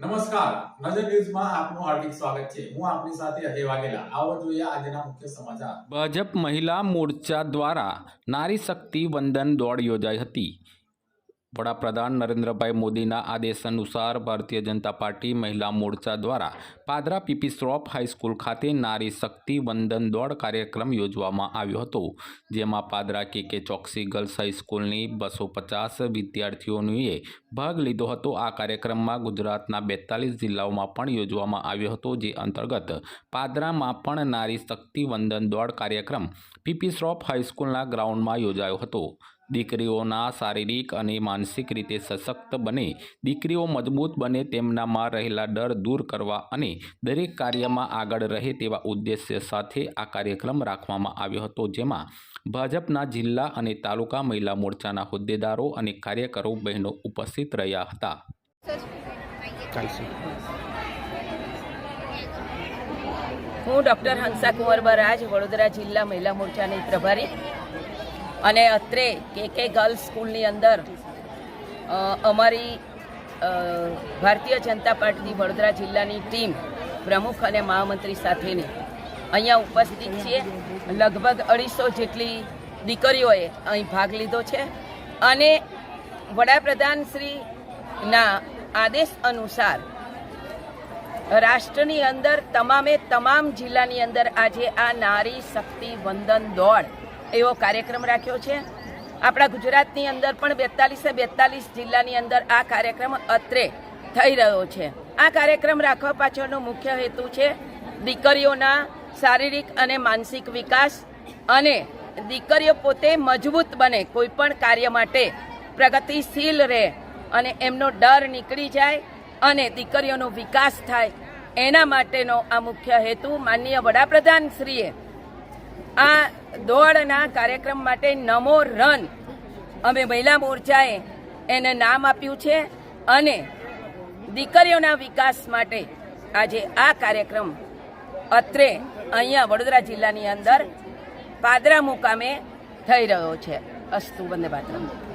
નમસ્કાર. નજર ન્યૂઝમાં આપનું હાર્દિક સ્વાગત છે. હું આપની સાથે અજય વાઘેલા. આવો જોઈએ આજના મુખ્ય સમાચાર. ભાજપ મહિલા મોરચા દ્વારા નારી શક્તિ વંદન દોડ યોજાઈ હતી. વડાપ્રધાન નરેન્દ્રભાઈ મોદીના આદેશ અનુસાર ભારતીય જનતા પાર્ટી મહિલા મોરચા દ્વારા પાદરા પીપી શ્રોફ હાઈસ્કૂલ ખાતે નારી શક્તિ વંદન દોડ કાર્યક્રમ યોજવામાં આવ્યો હતો, જેમાં પાદરા કે ચોકસી ગર્લ્સ હાઈસ્કૂલની બસો પચાસ વિદ્યાર્થીઓનીએ ભાગ લીધો હતો. આ કાર્યક્રમમાં ગુજરાતના બેતાલીસ જિલ્લાઓમાં પણ યોજવામાં આવ્યો હતો, જે અંતર્ગત પાદરામાં પણ નારી શક્તિ વંદન દોડ કાર્યક્રમ પીપી શ્રોફ હાઈસ્કૂલના ગ્રાઉન્ડમાં યોજાયો હતો. દીકરીઓના શારીરિક અને માનસિક રીતે સશક્ત બને. દીકરીઓ મજબૂત બને તેમનામાં રહેલા ડર દૂર કરવા અને દરેક કાર્યમાં આગળ રહે તેવા ઉદ્દેશ્ય સાથે આ કાર્યક્રમ રાખવામાં આવ્યો હતો, જેમાં ભાજપના જિલ્લા અને તાલુકા મહિલા મોરચાના હોદ્દેદારો અને કાર્યકરો બહેનો ઉપસ્થિત રહ્યા હતા. હું ડૉક્ટર હંસા કુંવર બરાજ, વડોદરા જિલ્લા મહિલા મોરચાની પ્રભારી. અને અત્રે કે કે ગર્લ્સ સ્કૂલની અંદર અમારી ભારતીય જનતા પાર્ટી વડોદરા જિલ્લાની ટીમ પ્રમુખ અને મહામંત્રી સાથેની અહીંયા ઉપસ્થિત છીએ. લગભગ અઢીસો જેટલી દીકરીઓએ અહીં ભાગ લીધો છે. અને વડાપ્રધાન શ્રીના આદેશ અનુસાર રાષ્ટ્રની અંદર તમામે તમામ જિલ્લાની અંદર આજે આ નારી શક્તિ વંદન દોડ એવો કાર્યક્રમ રાખ્યો છે. આપણા ગુજરાતની અંદર પણ બેતાલીસે બેતાલીસ જિલ્લાની અંદર આ કાર્યક્રમ અત્રે થઈ રહ્યો છે. આ કાર્યક્રમ રાખવા પાછળનો મુખ્ય હેતુ છે દીકરીઓના શારીરિક અને માનસિક વિકાસ અને દીકરીઓ પોતે મજબૂત બને, કોઈ પણ કાર્ય માટે પ્રગતિશીલ રહે અને એમનો ડર નીકળી જાય અને દીકરીઓનો વિકાસ થાય. એના માટેનો આ મુખ્ય હેતુ માનનીય વડાપ્રધાન શ્રીએ આ દોડના કાર્યક્રમ માટે નમો રન. અમે મહિલા મોરચાએ એને નામ આપ્યું છે અને દીકરીઓના વિકાસ માટે આજે આ કાર્યક્રમ અત્રે અહીંયા વડોદરા જિલ્લાની અંદર પાદરા મુકામે થઈ રહ્યો છે. અસ્તુ, વંદે માતરમ.